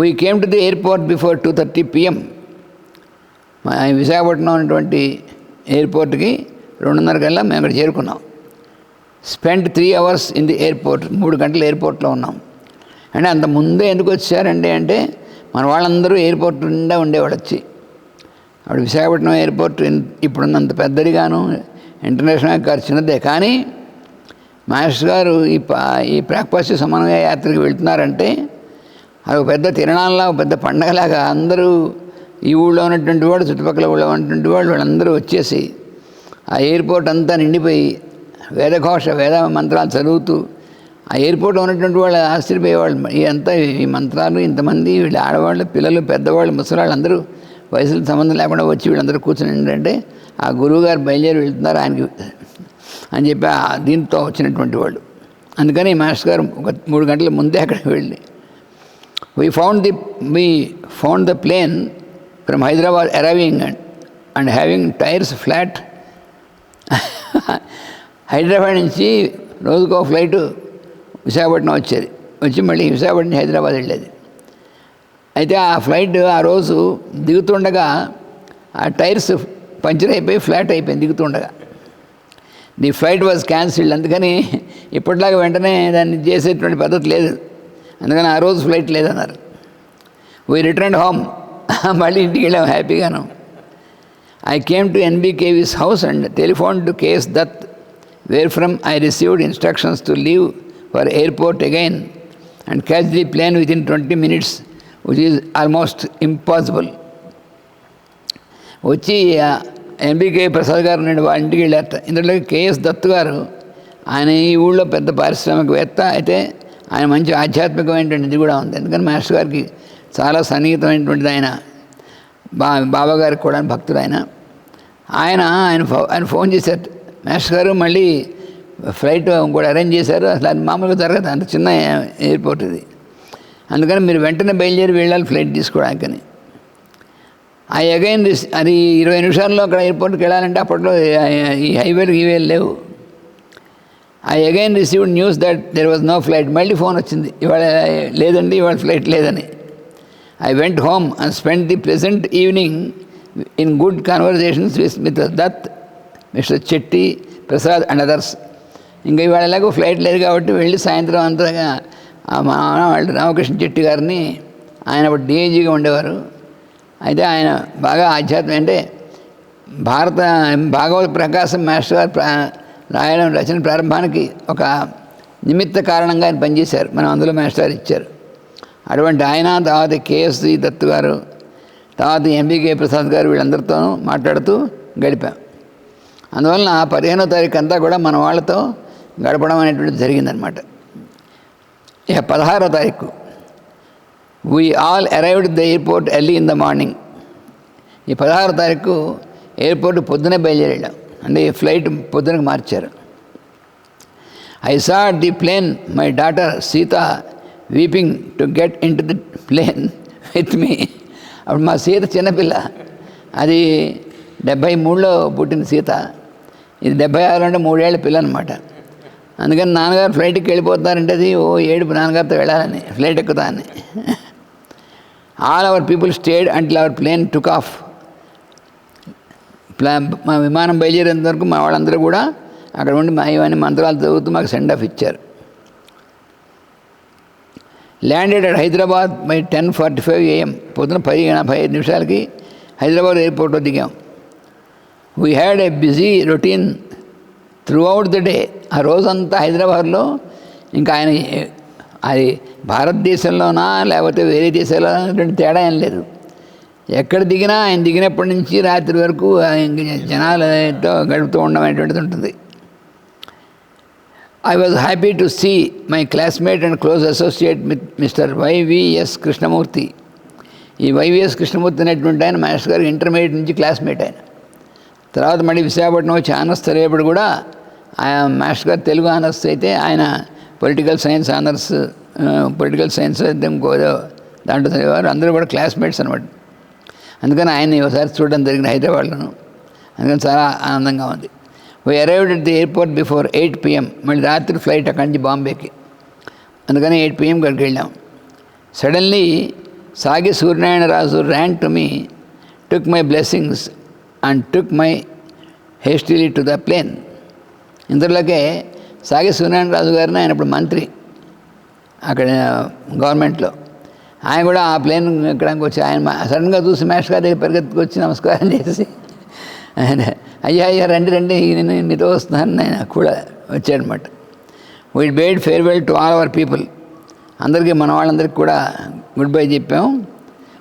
We came to the airport before two thirty PM Visakhapatnam అనేటువంటి ఎయిర్పోర్ట్కి రెండున్నర కల్లా మేము అక్కడ చేరుకున్నాం. Spend three hours in the airport మూడు గంటలు ఎయిర్పోర్ట్లో ఉన్నాం. అంటే అంత ముందే ఎందుకు వచ్చారండి అంటే మన వాళ్ళందరూ ఎయిర్పోర్ట్ నిండా ఉండేవాళ్ళు వచ్చి. అప్పుడు విశాఖపట్నం ఎయిర్పోర్ట్ ఇప్పుడున్నంత పెద్దదిగాను ఇంటర్నేషనల్ కార్ చిన్నదే. కానీ మాస్టర్ గారు ఈ ఈ ప్రాక్పస్య సమన్వయ యాత్రకి వెళ్తున్నారంటే అది ఒక పెద్ద తిరణాల్లా ఒక పెద్ద పండగలాగా అందరూ ఈ ఊళ్ళో ఉన్నటువంటి వాడు చుట్టుపక్కల ఊళ్ళో ఉన్నటువంటి వాళ్ళు వాళ్ళందరూ వచ్చేసి ఆ ఎయిర్పోర్ట్ అంతా నిండిపోయి వేదఘోష వేద మంత్రాలు చదువుతూ ఆ ఎయిర్పోర్ట్ ఉన్నటువంటి వాళ్ళు ఆశ్చర్యపోయేవాళ్ళు అంతా ఈ మంత్రాలు ఇంతమంది వీళ్ళు ఆడవాళ్ళు పిల్లలు పెద్దవాళ్ళు ముసలాళ్ళు అందరూ వయసులకు సంబంధం లేకుండా వచ్చి వీళ్ళందరూ కూర్చుని ఏంటంటే ఆ గురువుగారు బయలుదేరి వెళ్తున్నారు ఆయనకి అని చెప్పి దీంతో వచ్చినటువంటి వాళ్ళు. అందుకని మాస్టర్ గారు ఒక మూడు గంటల ముందే అక్కడికి వెళ్ళి we found the we found the plane from Hyderabad arriving and, and having tires flat. Hyderabad నుంచి రోజుకో ఫ్లైట్ విశాఖపట్నం వచ్చేది వచ్చి మళ్ళీ విశాఖపట్నం నుంచి హైదరాబాద్ వెళ్ళేది. అయితే ఆ ఫ్లైట్ ఆ రోజు దిగుతుండగా ఆ టైర్స్ పంచర్ అయిపోయి ఫ్లాట్ అయిపోయింది దిగుతుండగా. The flight was cancelled. అందుకని ఇప్పటిలాగా వెంటనే దాన్ని చేసేటువంటి పద్ధతి లేదు. అందుకని ఆ రోజు ఫ్లైట్ లేదన్నారు. వీ రిటర్న్ హోమ్ మళ్ళీ ఇంటికి వెళ్ళాం హ్యాపీగాను I came to NBKV's house and telephone to KS Dutt where from I received instructions to leave for airport again and catch the plane within twenty minutes which is almost impossible వచ్చి MBK Prasad garu నేను వాళ్ళ ఇంటికి వెళ్ళారట. ఇందులో KS Dattu గారు ఆయన ఈ ఊళ్ళో పెద్ద పారిశ్రామికవేత్త అయితే ఆయన మంచి ఆధ్యాత్మికమైనటువంటిది కూడా ఉంది. ఎందుకని మాస్టర్ గారికి చాలా సన్నిహితమైనటువంటిది ఆయన. బా బాబా గారికి కూడా భక్తుడు ఆయన. ఆయన ఆయన ఆయన ఫోన్ చేశారు. మాస్టర్ గారు మళ్ళీ ఫ్లైట్ కూడా అరేంజ్ చేశారు. అసలు అది మామూలుగా జరగదు. అంత చిన్న ఎయిర్పోర్ట్ ఇది. అందుకని మీరు వెంటనే బయలుదేరి వెళ్ళాలి ఫ్లైట్ తీసుకోవడానికని. ఆ అగైన్ అది ఇరవై నిమిషాల్లో అక్కడ ఎయిర్పోర్ట్కి వెళ్ళాలంటే అప్పట్లో ఈ హైవేలు ఈవేలు లేవు. I again received news that there was no flight మళ్ళీ ఫోన్ వచ్చింది. ఇవాళ లేదండి ఇవాళ ఫ్లైట్ లేదని. I went home and spend the present evening in good conversations with Mr Dutt Mr Chetty Prasad and others ఇంకా ఇవాళ ఎలాగో ఫ్లైట్ లేదు కాబట్టి వెళ్ళి సాయంత్రం అంతగా ఆ మా వాళ్ళు రామకృష్ణ చెట్టి గారిని ఆయన అప్పుడు డిఐజీగా ఉండేవారు. అయితే ఆయన బాగా ఆధ్యాత్మం అంటే భారత భాగవత ప్రకాశం మాస్టర్ గారు ప్రా- రాయడం రచన ప్రారంభానికి ఒక నిమిత్త కారణంగా ఆయన పనిచేశారు. మనం అందులో మాస్టర్ ఇచ్చారు. అటువంటి ఆయన తర్వాత కేఎస్వి దత్తు గారు తర్వాత ఎంబీకే ప్రసాద్ గారు వీళ్ళందరితోనూ మాట్లాడుతూ గడిపాం. అందువలన పదిహేనో తారీఖు అంతా కూడా మన వాళ్ళతో గడపడం అనేటువంటిది జరిగిందనమాట ఇక పదహారో తారీఖు. We all arrived the airport early in the morning ఈ పదహారో తారీఖు ఎయిర్పోర్ట్ పొద్దునే బయలుదేరాం. అంటే ఈ ఫ్లైట్ పొద్దునకి మార్చారు. I saw the plane my daughter Sita weeping to get into the plane with me అప్పుడు మా సీత చిన్నపిల్ల. అది డెబ్భై మూడులో పుట్టిన సీత. ఇది డెబ్భై ఆరు అంటే మూడేళ్ళ పిల్ల అనమాట అందుకని నాన్నగారు ఫ్లైట్కి వెళ్ళిపోతారంటే అది ఓ ఏడుపు నాన్నగారితో వెళ్ళాలని ఫ్లైట్ ఎక్కుతా అని all our people stayed until our plane took off మా విమానం బయలుదేరేంత వరకు మా వాళ్ళందరూ కూడా అక్కడ ఉండి మా ఇవన్నీ మంత్రాలు చదువుతూ మాకు సెండ్ ఆఫ్ ఇచ్చారు. Landed at Hyderabad by ten forty five AM పొద్దున పది ఎనభై ఐదు నిమిషాలకి హైదరాబాద్ ఎయిర్పోర్ట్లో దిగాం. We had a busy routine throughout the day ఆ రోజంతా హైదరాబాద్లో ఇంకా ఆయన అది భారతదేశంలోనా లేకపోతే వేరే దేశాల్లో రెండు తేడా ఏం లేదు. ఎక్కడ దిగినా ఆయన దిగినప్పటి నుంచి రాత్రి వరకు ఆయన జనాలతో గడుపుతూ ఉండడం ఉంటుంది. I was happy to see my classmate and close associate with Mr YVS Krishnamurthy ఈ వైవిఎస్ కృష్ణమూర్తి అనేటువంటి ఆయన మాస్టర్ గారు ఇంటర్మీడియట్ నుంచి క్లాస్మేట్ ఆయన. తర్వాత మళ్ళీ విశాఖపట్నం వచ్చి ఆనర్స్ చదివేప్పుడు కూడా ఆయన మాస్టర్ గారు తెలుగు ఆనర్స్ అయితే ఆయన political science honours political science ఇంకో దాంట్లో చదివేవారు. అందరూ కూడా క్లాస్మేట్స్ అనమాట అందుకని ఆయన్ని ఒకసారి చూడడం జరిగింది హైదరాబాద్లోను. అందుకని చాలా ఆనందంగా ఉంది. We arrived at the airport before eight PM మళ్ళీ రాత్రి ఫ్లైట్ అక్కడి నుంచి బాంబేకి. అందుకని ఎయిట్ పిఎం గడికి వెళ్ళాం. Suddenly Sagi Suryanarayana Raju ran to me took my blessings and took my hastily to the plane ఇంతలోకే Sagi Suryanarayana Raju గారిని ఆయన ఇప్పుడు మంత్రి అక్కడ గవర్నమెంట్లో ఆయన కూడా ఆ ప్లేన్ ఎక్కడానికి వచ్చి ఆయన సడన్గా చూసి మేష్ గారి దగ్గర పరిగెత్తుకు వచ్చి నమస్కారం చేసి ఆయన అయ్యా అయ్యా రండి రండి నేను మీతో వస్తున్నాను. ఆయన కూడా వచ్చాడనమాట. We bade farewell to all our people అందరికీ మన వాళ్ళందరికీ కూడా గుడ్ బై చెప్పాం.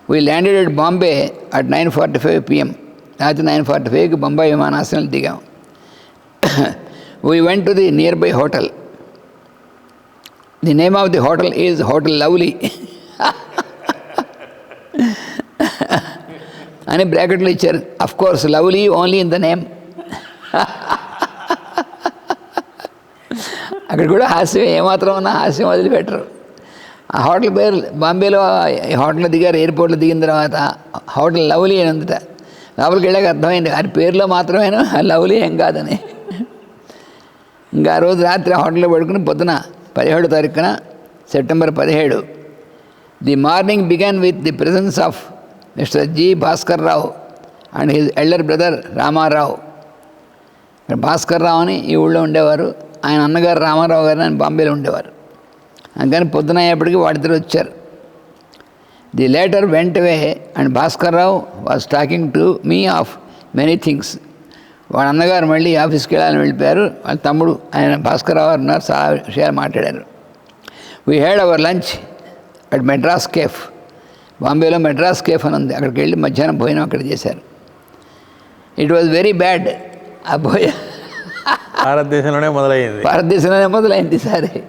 We landed at Bombay at nine forty five PM రాత్రి నైన్ ఫార్టీ ఫైవ్కి బొంబాయి విమానాశ్రయం దిగాం. We went to the nearby hotel the name of the hotel is hotel lovely అని బ్రాకెట్లు ఇచ్చారు. Of course lovely only in the name అక్కడ కూడా హాస్యం ఏమాత్రం ఉన్నా హాస్యం వదిలిపెట్టరు. ఆ హోటల్ పేరు బాంబేలో హోటల్ హోటల్లో దిగారు ఎయిర్పోర్ట్లో దిగిన తర్వాత హోటల్ లవ్లీ అని ఉందట. లోపలికి వెళ్ళాక అర్థమైంది అది పేరులో మాత్రమేనా? లవ్లీ ఏం కాదని. ఇంకా ఆ రోజు రాత్రి హోటల్లో పడుకుని పొద్దున పదిహేడు తారీఖున సెప్టెంబర్ పదిహేడు the morning began with the presence of Mr G Bhaskar Rao and his elder brother Ramarao. Bhaskar Rao అని ఈ ఊళ్ళో ఉండేవారు. ఆయన అన్నగారు రామారావు గారు అని బాంబేలో ఉండేవారు. అందుకని పొద్దున అయ్యేప్పటికీ వాడిద్దరు వచ్చారు. The later went way and Bhaskar Rao was talking to me of many things. వాళ్ళ అన్నగారు మళ్ళీ ఆఫీస్కి వెళ్ళాలని వెళ్ళిపోయారు. వాళ్ళ తమ్ముడు ఆయన భాస్కర్ రావు గారు ఉన్నారు. చాలా విషయాలు మాట్లాడారు. We had our lunch at Madras cafe బాంబేలో మెడ్రాస్ కేఫ్ అని ఉంది. అక్కడికి వెళ్ళి మధ్యాహ్నం భోజనం అక్కడ చేశారు. ఇట్ వాజ్ వెరీ బ్యాడ్ ఆ భోజ భారతదేశంలోనే మొదలయ్యింది. భారతదేశంలోనే మొదలైంది సరే.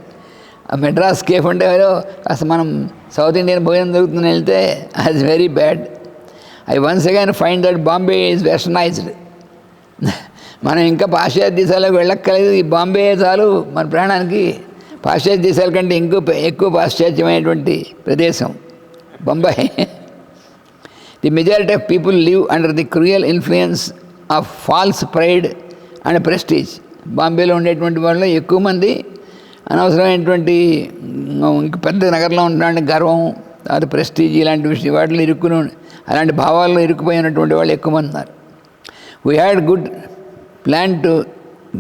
ఆ మెడ్రాస్ కేఫ్ ఏదో కాస్త మనం సౌత్ ఇండియన్ భోజనం దొరుకుతుందని వెళ్తే అది very bad I once again find that Bombay is westernised మనం ఇంకా పాశ్చాత్య దేశాలకు వెళ్ళక్కర్లేదు. ఈ బాంబే చాలు మన ప్రాణానికి పాశ్చాత్య దేశాల కంటే ఇంకో ఎక్కువ పాశ్చాత్యమైనటువంటి ప్రదేశం. Bombay the majority of people live under the cruel influence of false pride and prestige బాంబేలో ఉండేటువంటి వాళ్ళు ఎక్కువ మంది అనవసరమైనటువంటి ఇంక పెద్ద నగరంలో ఉన్నటువంటి గర్వం తర్వాత ప్రెస్టీజ్ ఇలాంటి విషయం వాటిలో ఇరుక్కుని అలాంటి భావాల్లో ఇరుక్కుపోయినటువంటి వాళ్ళు ఎక్కువ మంది ఉన్నారు. We had good plan to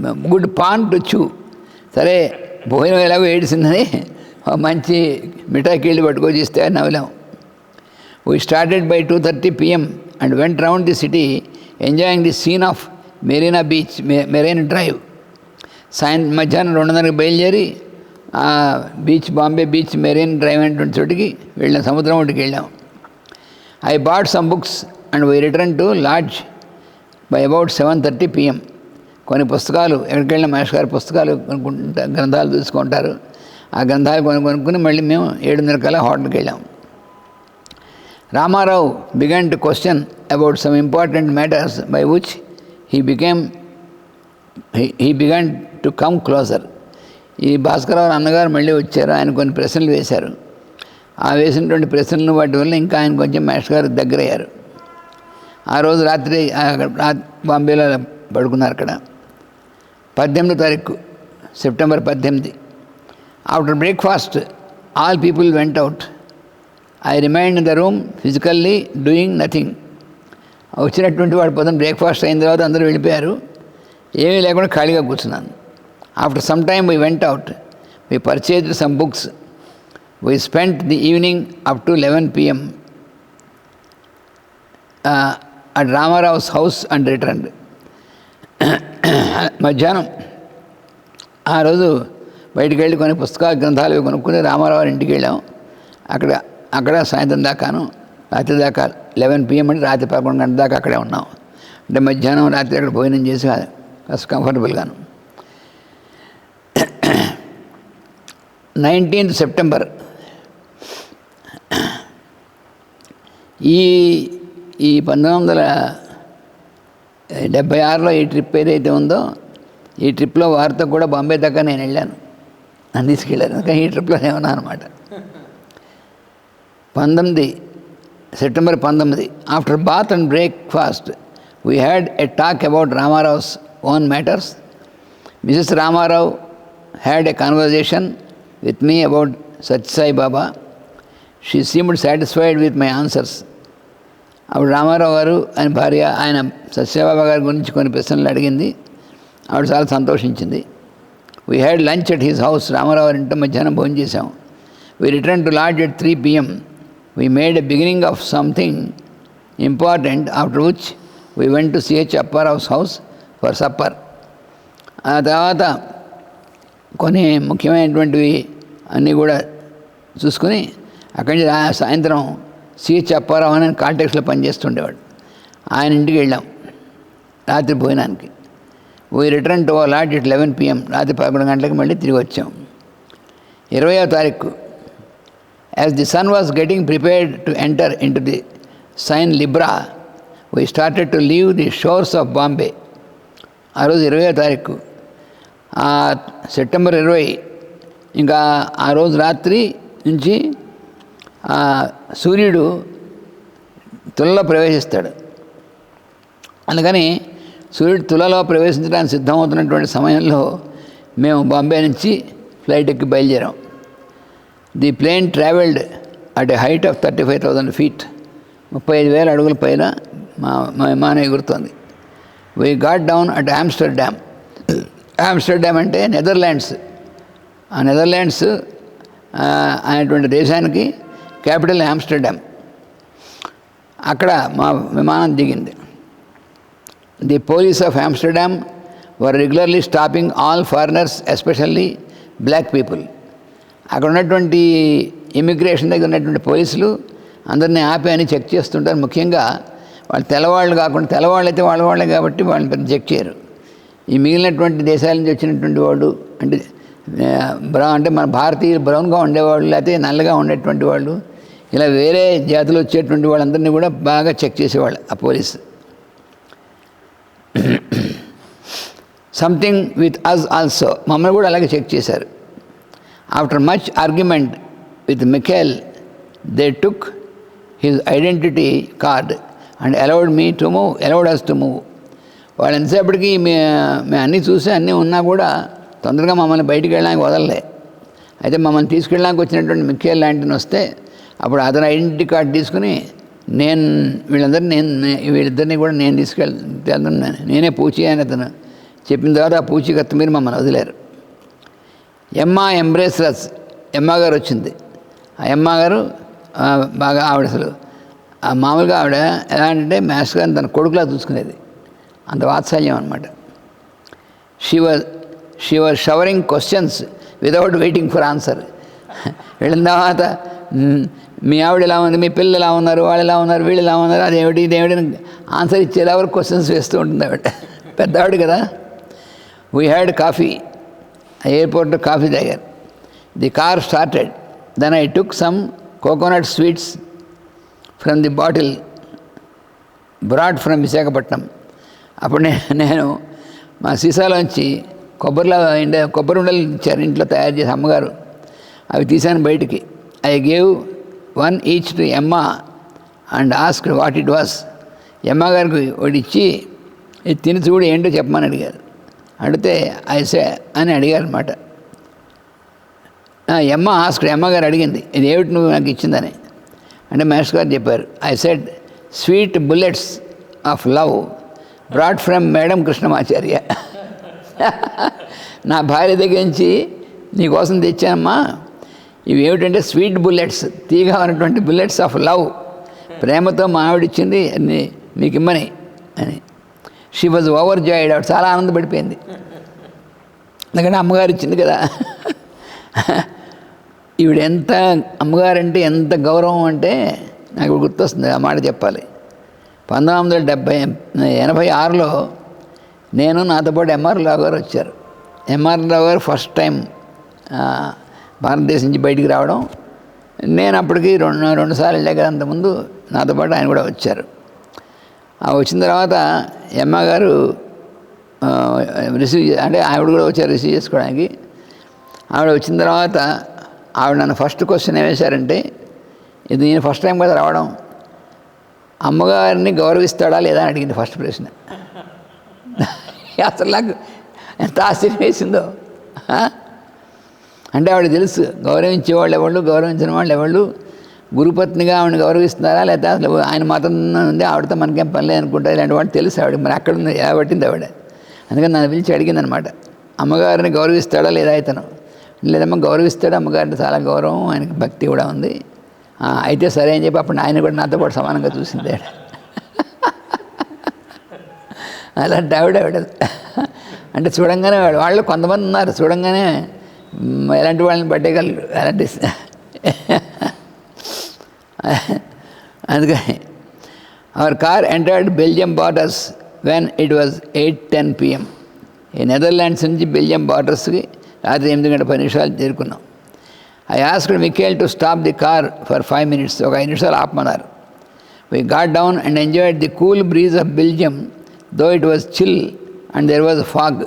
good pan to chew సరే భోజనం ఎలాగో ఏడిసిందని మంచి మంచి మిఠాయికీళ్ళు పట్టుకొచ్చి చేస్తే నవ్వులేము we started by two thirty PM and went round the city enjoying the scene of Marina beach marine drive సాయం మధ్యాహ్నం రెండున్నరకు బయలుదేరి ఆ beach Bombay beach marine drive అనేటువంటి చోటికి వెళ్ళాం సముద్రం ఒడ్డుకి వెళ్ళాం. I bought some books and we return to lodge by about seven thirty PM కొన్ని పుస్తకాలు ఎక్కడికి వెళ్ళిన మహేష్ గారి పుస్తకాలు కొనుక్కుంటా గ్రంథాలు చూసుకుంటారు ఆ గ్రంథాలు కొని కొనుక్కుని మళ్ళీ మేము ఏడున్నర కల్లా హోటల్కి Ramarao began to question about some important matters by which he became he began to come closer ఈ భాస్కరరావు అన్నగారు మళ్ళీ వచ్చారు. ఆయన కొన్ని ప్రశ్నలు వేశారు. ఆ వేసినటువంటి ప్రశ్నలు వాటి వల్ల ఇంకా ఆయన కొంచెం మాస్టర్ గారు దగ్గరయ్యారు. ఆ రోజు రాత్రి బాంబేలో పడుకున్నారు అక్కడ. పద్దెనిమిదో తారీఖు సెప్టెంబర్ పద్దెనిమిది. After breakfast all people went out I remained in the room physically doing nothing వచ్చినటువంటి వాడు పొద్దున్న బ్రేక్ఫాస్ట్ అయిన తర్వాత అందరూ వెళ్ళిపోయారు. ఏమీ లేకుండా ఖాళీగా కూర్చున్నాను. After some time we went out we purchase some books we spent the evening up to eleven PM at Ramarao's house and return మధ్యాహ్నం. ఆ రోజు బయటికి వెళ్ళి కొన్ని పుస్తకాలు గ్రంథాలు కొనుక్కుని రామారావు ఇంటికి వెళ్ళాం. అక్కడ అక్కడ సాయంత్రం దాకాను రాత్రి దాకా లెవెన్ పిఎం అంటే రాత్రి పదకొండు గంటల దాకా అక్కడే ఉన్నాం. అంటే మధ్యాహ్నం రాత్రి అక్కడ భోజనం చేసి కాస్త కంఫర్టబుల్గాను నైన్టీన్త్ సెప్టెంబర్. ఈ ఈ పంతొమ్మిది వందల డెబ్బై ఆరులో ఈ ట్రిప్ ఏదైతే ఉందో ఈ ట్రిప్లో వారితో కూడా బాంబే దాకా నేను వెళ్ళాను. నన్ను తీసుకెళ్ళాను కానీ ఈ ట్రిప్లో ఉన్నా అనమాట పంతొమ్మిది సెప్టెంబర్ పంతొమ్మిది after bath and breakfast we had a talk about Ramarao's own matters Mrs Ramarao had a conversation with me about Sathya Sai Baba she seemed satisfied with my answers అప్పుడు రామారావు గారు ఆయన భార్య ఆయన సత్యసాయిబాబా గారి గురించి కొన్ని ప్రశ్నలు అడిగింది. ఆవిడ చాలా సంతోషించింది. We had lunch at his house Ramarao garu ఇంట్లో మధ్యాహ్నం భోజనం చేశాం. We return to lodge at three PM we made a beginning of something important after which we went to CH Apparao's house for supper ఆ తర్వాత కొన్ని ముఖ్యమైనటువంటివి అన్నీ కూడా చూసుకుని అక్కడి నుంచి సాయంత్రం సిహెచ్ అప్పారావు అని కాంటాక్ట్స్లో పనిచేస్తుండేవాడు. ఆయన ఇంటికి వెళ్ళాం రాత్రి భోజనానికి. We return to lodge at eleven PM రాత్రి పదకొండు గంటలకు మళ్ళీ తిరిగి వచ్చాం. ఇరవయో తారీఖు as the sun was getting prepared to enter into the sign Libra we started to leave the shores of Bombay ఆ రోజు ఇరవయో తారీఖు. సెప్టెంబర్ ఇరవై ఇంకా ఆ రోజు రాత్రి నుంచి సూర్యుడు తులలో ప్రవేశిస్తాడు. అందుకని సూర్యుడు తులలో ప్రవేశించడానికి సిద్ధమవుతున్నటువంటి సమయంలో మేము బాంబే నుంచి ఫ్లైట్ ఎక్కి బయలుదేరాం. The plane travelled at a height of thirty five thousand feet ముప్పై ఐదు వేల అడుగుల పైన మా మా విమానం ఎగురుతోంది. We got down at Amsterdam Amsterdam అంటే నెదర్లాండ్స్ ఆ నెదర్లాండ్స్ అనేటువంటి దేశానికి క్యాపిటల్ ఆమ్స్టర్డామ్ అక్కడ మా విమానం దిగింది. The police of Amsterdam were regularly stopping all foreigners especially black people అక్కడ ఉన్నటువంటి ఇమిగ్రేషన్ దగ్గర ఉన్నటువంటి పోలీసులు అందరినీ ఆపి అని చెక్ చేస్తుంటారు. ముఖ్యంగా వాళ్ళు తెల్లవాళ్ళు కాకుండా తెల్లవాళ్ళు అయితే వాళ్ళ వాళ్ళే కాబట్టి వాళ్ళని పెద్ద చెక్ చేయరు. ఈ మిగిలినటువంటి దేశాల నుంచి వచ్చినటువంటి వాళ్ళు అంటే బ్రౌన్ అంటే మన భారతీయులు బ్రౌన్గా ఉండేవాళ్ళు లేకపోతే నల్లగా ఉండేటువంటి వాళ్ళు ఇలా వేరే జాతులు వచ్చేటువంటి వాళ్ళందరినీ కూడా బాగా చెక్ చేసేవాళ్ళు ఆ police. Something with us also మమ్మల్ని కూడా అలాగే చెక్ చేశారు. After much argument with Michael they took his identity card and allowed me to move allowed us to move వాళ్ళు ఎంతసేపటికి మే మేము అన్నీ చూసి అన్నీ ఉన్నా కూడా తొందరగా మమ్మల్ని బయటికి వెళ్ళడానికి వదలలే. అయితే మమ్మల్ని తీసుకెళ్ళడానికి వచ్చినటువంటి మిఖేల్ లాంటిని వస్తే అప్పుడు అతని ఐడెంటిటీ కార్డ్ తీసుకుని నేను వీళ్ళందరినీ నేను వీళ్ళిద్దరిని కూడా నేను తీసుకెళ్తున్నాను నేనే పూచి అని అతను చెప్పిన తర్వాత ఆ పూచీకత్తు మీరు మమ్మల్ని వదిలేరు. ఎమ్మా ఎంబ్రేస్లస్ ఎమ్మ గారు వచ్చింది. ఆ ఎమ్మ గారు బాగా ఆవిడ అసలు. ఆ మామూలుగా ఆవిడ ఎలా అంటే మాస్టర్ గారిని తన కొడుకులా చూసుకునేది. అంత వాత్సల్యం అనమాట she was she was showering questions without waiting for answer వెళ్ళిన తర్వాత మీ ఆవిడ ఎలా ఉంది? మీ పిల్లలు ఎలా ఉన్నారు? వాళ్ళు ఎలా ఉన్నారు? వీళ్ళు ఎలా ఉన్నారు? అదేమిటి ఇదేమిటి ఆన్సర్ ఇచ్చేలా వరకు క్వశ్చన్స్ వేస్తూ ఉంటుంది ఆవిడ. పెద్దవాడు కదా. We had coffee airport coffee తాగారు the car started. Then I took some coconut sweets from the bottle brought from Visakhapatnam. అప్పుడు నేను మా సీసాలోంచి కొబ్బరిలో ఇండ కొబ్బరి ఉండలు ఇచ్చారు ఇంట్లో తయారు చేసి అమ్మగారు. అవి తీశాను బయటికి. I gave one each to Emma and ask what it was Emma గారికి ఒకటి ఇచ్చి ఇది తిని చూడు ఏంటో చెప్పమని అడిగారు. అడిగితే ఐసే అని అడిగారు అనమాట ఎమ్మ ఆస్క్ అమ్మగారు అడిగింది ఇది ఏమిటి నువ్వు నాకు ఇచ్చిందని? అంటే మాస్టర్ గారు చెప్పారు I said sweet bullets of love brought from madam Krishnamacharya. నా భార్య దగ్గర నుంచి నీకోసం తెచ్చానమ్మా ఇవి ఏమిటంటే స్వీట్ బుల్లెట్స్ తీగా ఉన్నటువంటి బుల్లెట్స్ ఆఫ్ లవ్. ప్రేమతో మావిడిచ్చింది ఆవిడ ఇచ్చింది మీకు ఇమ్మని అని. షీ వాజ్ ఓవర్ జాయిడ్ ఆవిడ చాలా ఆనందపడిపోయింది. ఎందుకంటే అమ్మగారు ఇచ్చింది కదా. ఈవిడ ఎంత అమ్మగారంటే ఎంత గౌరవం అంటే నాకు గుర్తొస్తుంది. ఆ మాట చెప్పాలి. పంతొమ్మిది వందల డెబ్భై ఎనభై ఆరులో నేను నాతో పాటు ఎంఆర్ రావు గారు వచ్చారు. ఎంఆర్ రావు గారు ఫస్ట్ టైం భారతదేశం నుంచి బయటికి రావడం. నేను అప్పటికి రెండు రెండు సార్లు వెళ్ళాక అంతకుముందు నాతో పాటు ఆయన కూడా వచ్చారు. వచ్చిన తర్వాత ఎమ్మ గారు రిసీవ్ అంటే ఆవిడ కూడా వచ్చారు రిసీవ్ చేసుకోవడానికి. ఆవిడ వచ్చిన తర్వాత ఆవిడ నన్ను ఫస్ట్ క్వశ్చన్ ఏం వేశారంటే ఇది నేను ఫస్ట్ టైం కదా రావడం అమ్మగారిని గౌరవిస్తాడా లేదా? అని అడిగింది ఫస్ట్ ప్రశ్న. అసలు నాకు ఎంత ఆశ్చర్యం వేసిందో. అంటే ఆవిడ తెలుసు గౌరవించేవాళ్ళు ఎవళ్ళు గౌరవించిన వాళ్ళు ఎవళ్ళు గురుపత్నిగా ఆవిడని గౌరవిస్తున్నారా? లేకపోతే అసలు ఆయన మతం ఉంది ఆవిడతో మనకేం పని లేదు అనుకుంటా ఇలాంటి వాడు తెలుసు ఆవిడ మరి అక్కడ ఉంది ఎలా పట్టింది ఆవిడ? అందుకని నన్ను పిలిచి అడిగింది అనమాట అమ్మగారిని గౌరవిస్తాడా లేదా ఇతను? లేదమ్మా గౌరవిస్తాడు అమ్మగారిని. చాలా గౌరవం ఆయనకి భక్తి కూడా ఉంది. అయితే సరే అని చెప్పి అప్పుడు ఆయన కూడా నాతో పాటు సమానంగా చూసింది ఆవిడ. అలాంటి ఆవిడ ఆవిడ. అంటే చూడంగానే వాడు వాళ్ళు కొంతమంది ఉన్నారు చూడంగానే ఎలాంటి వాళ్ళని పట్టేయగలరు అలాంటి అందుకని our car entered Belgium borders when it was eight ten PM ఈ నెదర్లాండ్స్ నుంచి బెల్జియం బార్డర్స్కి రాత్రి ఎనిమిది గంటల పది నిమిషాలు చేరుకున్నాం. I asked Michael to stop the car for five minutes ఒక ఐదు నిమిషాలు ఆపమన్నారు. We got down and enjoyed the cool breeze of Belgium though it was chill and there was fog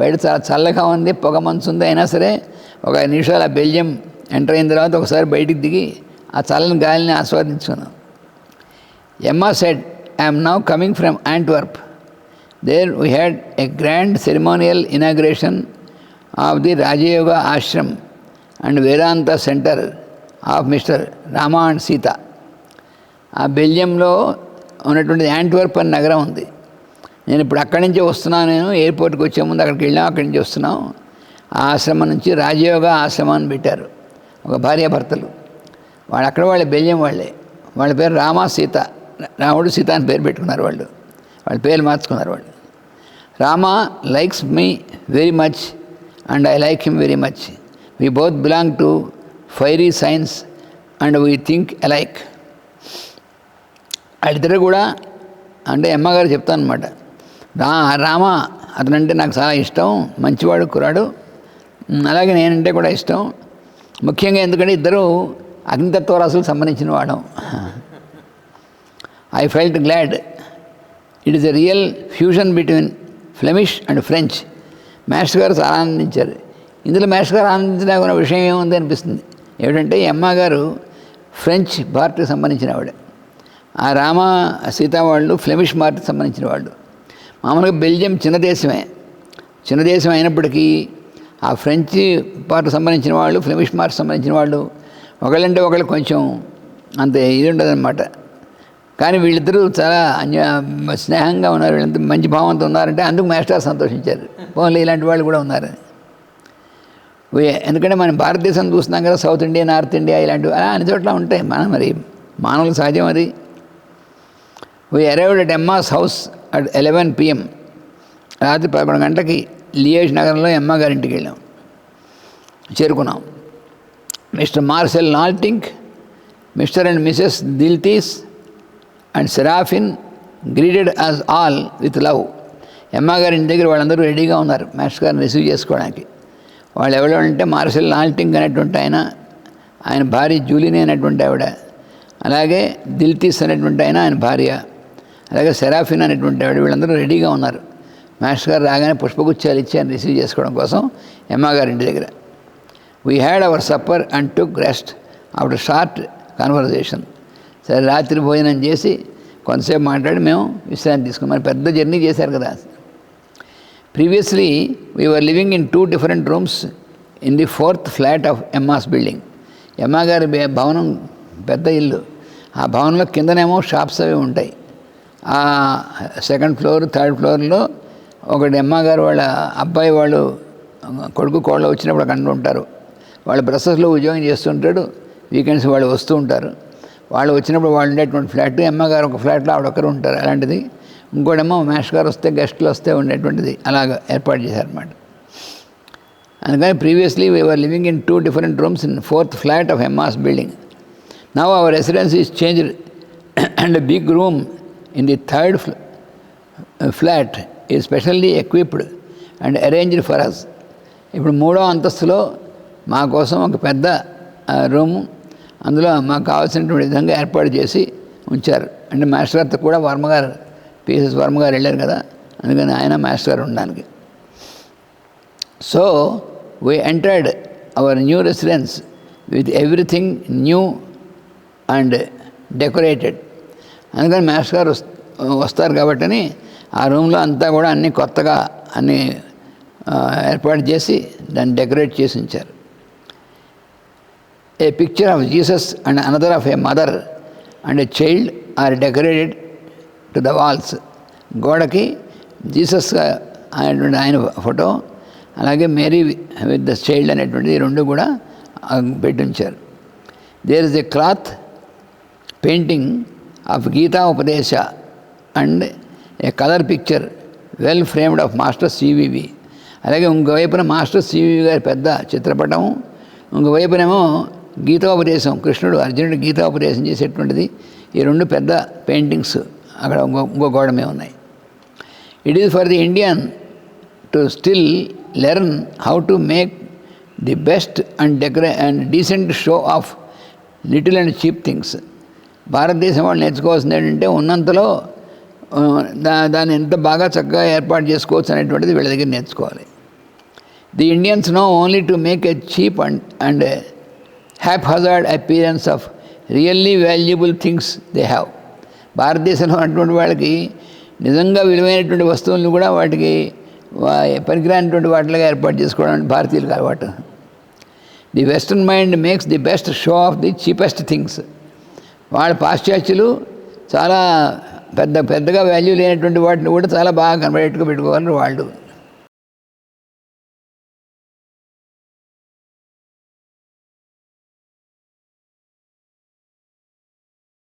బయట చాలా చల్లగా ఉంది పొగ మంచు ఉంది. అయినా సరే ఒక ఐదు నిమిషాలు ఆ బెల్జియం ఎంటర్ అయిన తర్వాత ఒకసారి బయటికి దిగి ఆ చల్లని గాలిని ఆస్వాదించుకున్నాం. Emma said I'm now coming from Antwerp there we had a grand ceremonial inauguration of the Rajayoga ashram and Vedanta centre of Mr Rama and Sita ఆ బెల్జియంలో ఉన్నటువంటి యాంట్వర్ప్ అని నగరం ఉంది. నేను ఇప్పుడు అక్కడి నుంచే వస్తున్నాను. నేను ఎయిర్పోర్ట్కి వచ్చే ముందు అక్కడికి వెళ్ళాం. అక్కడి నుంచి వస్తున్నాం. ఆ ఆశ్రమం నుంచి రాజయోగ ఆశ్రమాన్ని పెట్టారు. ఒక భార్యాభర్తలు. వాళ్ళు అక్కడ వాళ్ళే బెల్జియం వాళ్ళే. వాళ్ళ పేరు రామ సీత. రాముడు సీత అని పేరు పెట్టుకున్నారు వాళ్ళు. వాళ్ళ పేర్లు మార్చుకున్నారు వాళ్ళు. Rama likes me very much and I like him very much. We both belong to fiery signs and we think alike. వాళ్ళిద్దరు కూడా అంటే అమ్మగారు చెప్తాను అనమాట రా రామ అతనంటే నాకు చాలా ఇష్టం మంచివాడు కురాడు అలాగే నేనంటే కూడా ఇష్టం. ముఖ్యంగా ఎందుకంటే ఇద్దరు అగ్నితత్వ రాసులకు సంబంధించిన వాడు. I felt glad it is a real fusion between Flemish and French master garu చాలా ఆనందించారు. ఇందులో మాస్టర్ గారు ఆనందించలేకున్న విషయం ఏముంది అనిపిస్తుంది? ఏమిటంటే అమ్మగారు గారు ఫ్రెంచ్ పార్టీకి సంబంధించిన ఆవిడ ఆ రామ సీత వాళ్ళు ఫ్లెమిష్ మార్ట్కి సంబంధించిన వాళ్ళు. మామూలుగా బెల్జియం చిన్న దేశమే. చిన్న దేశం అయినప్పటికీ ఆ ఫ్రెంచ్ పార్ట్ సంబంధించిన వాళ్ళు ఫ్లెమిష్ మార్ట్ సంబంధించిన వాళ్ళు ఒకళ్ళంటే ఒకళ్ళు కొంచెం అంత ఇది ఉండదన్నమాట. కానీ వీళ్ళిద్దరూ చాలా అన్య స్నేహంగా ఉన్నారు. వీళ్ళంతా మంచి భావంతో ఉన్నారంటే అందుకు మాస్టర్ సంతోషించారు. పోన్లే ఇలాంటి వాళ్ళు కూడా ఉన్నారు. ఎందుకంటే మనం భారతదేశం చూస్తున్నాం కదా సౌత్ ఇండియా నార్త్ ఇండియా ఇలాంటివి అలా అన్ని చోట్ల ఉంటాయి. మనం మరి మానవులు సహజం అది. We arrived at Emma's house at eleven PM రాత్రి పదకొండు గంటలకి లియేజ్ నగరంలో ఎమ్మ గారింటికి వెళ్ళాం. చేరుకున్నాం. Mr Marcel Noltink Mr and Mrs Diltis and Serafin greeted us all with love. ఎమ్మగారి ఇంటి దగ్గర వాళ్ళందరూ రెడీగా ఉన్నారు మాస్టర్ గారిని రిసీవ్ చేసుకోవడానికి. వాళ్ళు ఎవరో అంటే మార్సెల్ నాల్టింగ్ అనేటువంటి ఆయన ఆయన భార్య జూలిని అనేటువంటి ఆవిడ అలాగే దిల్తీస్ అనేటువంటి ఆయన ఆయన భార్య అలాగే సెరాఫిన్ అనేటువంటి ఆవిడ వీళ్ళందరూ రెడీగా ఉన్నారు. మాస్టర్ గారు రాగానే పుష్పగుచ్చాలు ఇచ్చి ఆయన రిసీవ్ చేసుకోవడం కోసం ఎమ్మగారి ఇంటి దగ్గర. We had our supper and took rest after short conversation సరే రాత్రి భోజనం చేసి కొంతసేపు మాట్లాడి మేము విశ్రాంతి తీసుకున్నాం. మరి పెద్ద జర్నీ చేశారు కదా. Previously we were living in two different rooms in the fourth flat of Emma's building Emma garu భవనం పెద్ద ఇల్లు. ఆ భవనంలో కిందనేమో షాప్స్ అవి ఉంటాయి. ఆ సెకండ్ ఫ్లోర్ థర్డ్ ఫ్లోర్లో ఒకటి ఎమ్మా గారు వాళ్ళ అబ్బాయి వాళ్ళు కొడుకు కోళ్ళు వచ్చినప్పుడు అక్కడ ఉంటారు వాళ్ళు బ్రసెస్లో ఉద్యోగం చేస్తుంటాడు వీకెండ్స్ వాళ్ళు వస్తూ ఉంటారు. వాళ్ళు వచ్చినప్పుడు వాళ్ళు ఉండేటువంటి ఫ్లాట్ అమ్మగారు ఒక ఫ్లాట్లో ఆవిడొక్కరు ఉంటారు అలాంటిది. ఇంకోటేమో మేష్ గారు వస్తే గెస్టులు వస్తే ఉండేటువంటిది అలాగ ఏర్పాటు చేశారన్నమాట. అందుకని previously we are living in two different rooms in fourth flat of ఎంఆస్ building now our residence is changed and big room in the third flat ఈ specially equipped and arranged for us ఇప్పుడు మూడో అంతస్తులో మా కోసం ఒక పెద్ద room. అందులో మాకు కావాల్సినటువంటి విధంగా ఏర్పాటు చేసి ఉంచారు. అంటే మాస్టర్ గారితో కూడా వర్మ గారు పిఎస్ఎస్ వర్మ గారు వెళ్ళారు కదా. అందుకని ఆయన మాస్టర్ గారు ఉండడానికి. So we entered our new residence with everything new and decorated అందుకని మాస్టర్ గారు వస్తారు కాబట్టి ఆ రూమ్లో అంతా కూడా అన్ని కొత్తగా అన్నీ ఏర్పాటు చేసి దాన్ని డెకరేట్ చేసి ఉంచారు. A picture of Jesus and another of a mother and a child are decorated to the walls గోడకి జీసస్ అనేటువంటి ఆయన ఫోటో అలాగే మేరీ విత్ ద చైల్డ్ అనేటువంటి రెండు కూడా పెట్టించారు ఉంచారు. There is a cloth painting of Gita Upadesha and a colour picture well framed of master CVV అలాగే ఇంకోవైపున మాస్టర్ సివివి గారి పెద్ద చిత్రపటం ఇంకోవైపునేమో గీతోపదేశం కృష్ణుడు అర్జునుడు గీతోపదేశం చేసేటువంటిది. ఈ రెండు పెద్ద పెయింటింగ్స్ అక్కడ ఇంకో ఇంకో గోడమే ఉన్నాయి. It is for the Indian to still learn how to make the best and decor and decent show of little and cheap things భారతదేశం వాళ్ళు నేర్చుకోవాల్సింది ఏంటంటే ఉన్నంతలో దా దాన్ని ఎంత బాగా చక్కగా ఏర్పాటు చేసుకోవచ్చు అనేటువంటిది వీళ్ళ దగ్గర నేర్చుకోవాలి. The Indians know only to make a cheap and and haphazard appearance of really valuable things they have భారతదేశంలో ఉన్నటువంటి వాళ్ళకి నిజంగా విలువైనటువంటి వస్తువులను కూడా వాటికి వా- పనికిరానిటువంటి వాటిగా ఏర్పాటు చేసుకోవడం భారతీయులకు అలవాటు. The western mind makes the best show of the cheapest things వాళ్ళ పాశ్చాత్యులు చాలా పెద్ద పెద్దగా వాల్యూ లేనటువంటి వాటిని కూడా చాలా బాగా కనబడేట్టుగా పెట్టుకోవాలని వాళ్ళు.